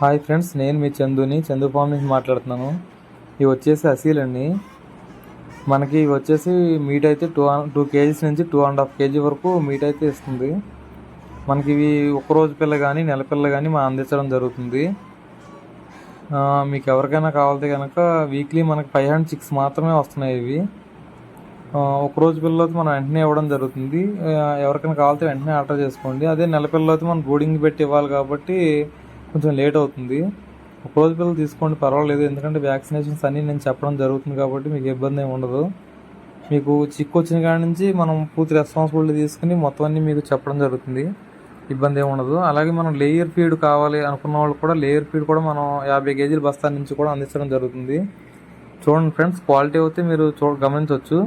Hi friends నేను మీ చందుని Chandu form నుంచి మాట్లాడుతున్నాను. ఇవి వచ్చేసి అసీలండి. మనకి ఇవి వచ్చేసి మీట్ అయితే టూ టూ కేజీస్ నుంచి టూ అండ్ హాఫ్ కేజీ వరకు మీట్ అయితే ఇస్తుంది. మనకి ఇవి ఒక రోజు పిల్ల కానీ నెల పిల్ల కానీ మనం అందించడం జరుగుతుంది. మీకు ఎవరికైనా కావాలితే కనుక వీక్లీ మనకి ఫైవ్ హండ్రెడ్ సిక్స్ మాత్రమే వస్తున్నాయి ఇవి. ఒక రోజు పిల్లలతో మనం వెంటనే ఇవ్వడం జరుగుతుంది. ఎవరికైనా కావాలితే వెంటనే ఆర్డర్ చేసుకోండి. అదే నెల పిల్లలతో మనం బోర్డింగ్ పెట్టి ఇవ్వాలి కాబట్టి కొంచెం లేట్ అవుతుంది. ఒక రోజు పిల్లలు తీసుకోండి పర్వాలేదు. ఎందుకంటే వ్యాక్సినేషన్స్ అన్నీ నేను చెప్పడం జరుగుతుంది కాబట్టి మీకు ఇబ్బంది ఏమి ఉండదు. మీకు చిక్కు వచ్చిన కాడి నుంచి మనం పూర్తి రెస్పాన్సిబిలిటీ తీసుకుని మొత్తం అన్నీ మీకు చెప్పడం జరుగుతుంది. ఇబ్బంది ఏమి ఉండదు. అలాగే మనం లేయర్ ఫీడ్ కావాలి అనుకున్న వాళ్ళు కూడా లేయర్ ఫీడ్ కూడా మనం యాభై కేజీల బస్తా నుంచి కూడా అందించడం జరుగుతుంది. చూడండి ఫ్రెండ్స్ క్వాలిటీ అయితే మీరు చూ గమనించవచ్చు.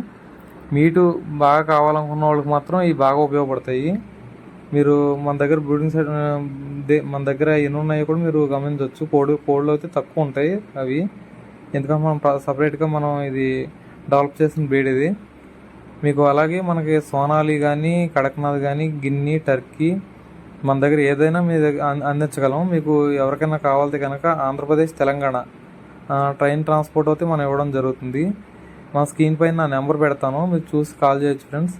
మీటు బాగా కావాలనుకున్న వాళ్ళకి మాత్రం ఇవి బాగా ఉపయోగపడతాయి. మీరు మన దగ్గర బ్రూడింగ్ సైడ్ మన దగ్గర ఎన్ని ఉన్నాయో కూడా మీరు గమనించవచ్చు. కోడి కోళ్ళు అయితే తక్కువ ఉంటాయి అవి. ఎందుకంటే మనం సపరేట్గా మనం ఇది డెవలప్ చేసిన బ్రీడ్ ఇది. మీకు అలాగే మనకి సోనాలి కానీ కడక్నాథ్ కానీ గిన్ని టర్కీ మన దగ్గర ఏదైనా మీ దగ్గర అందించగలం. మీకు ఎవరికైనా కావాలితే కనుక ఆంధ్రప్రదేశ్ తెలంగాణ ట్రైన్ ట్రాన్స్పోర్ట్ అయితే మనం ఇవ్వడం జరుగుతుంది. మా స్క్రీన్ పైన నా నెంబర్ పెడతాను. మీరు చూసి కాల్ చేయొచ్చు ఫ్రెండ్స్.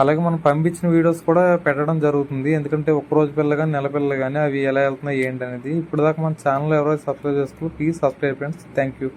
అలాగే మనం పంపించిన వీడియోస్ కూడా పెట్టడం జరుగుతుంది. ఎందుకంటే ఒక్క రోజు పిల్ల కానీ నెల పిల్ల కానీ అవి ఎలా వెళ్తున్నాయి ఏంటి అనేది ఇప్పుడు దాకా మన ఛానల్ ఎవరైతే సబ్స్క్రైబ్ చేసుకో please subscribe friends thank you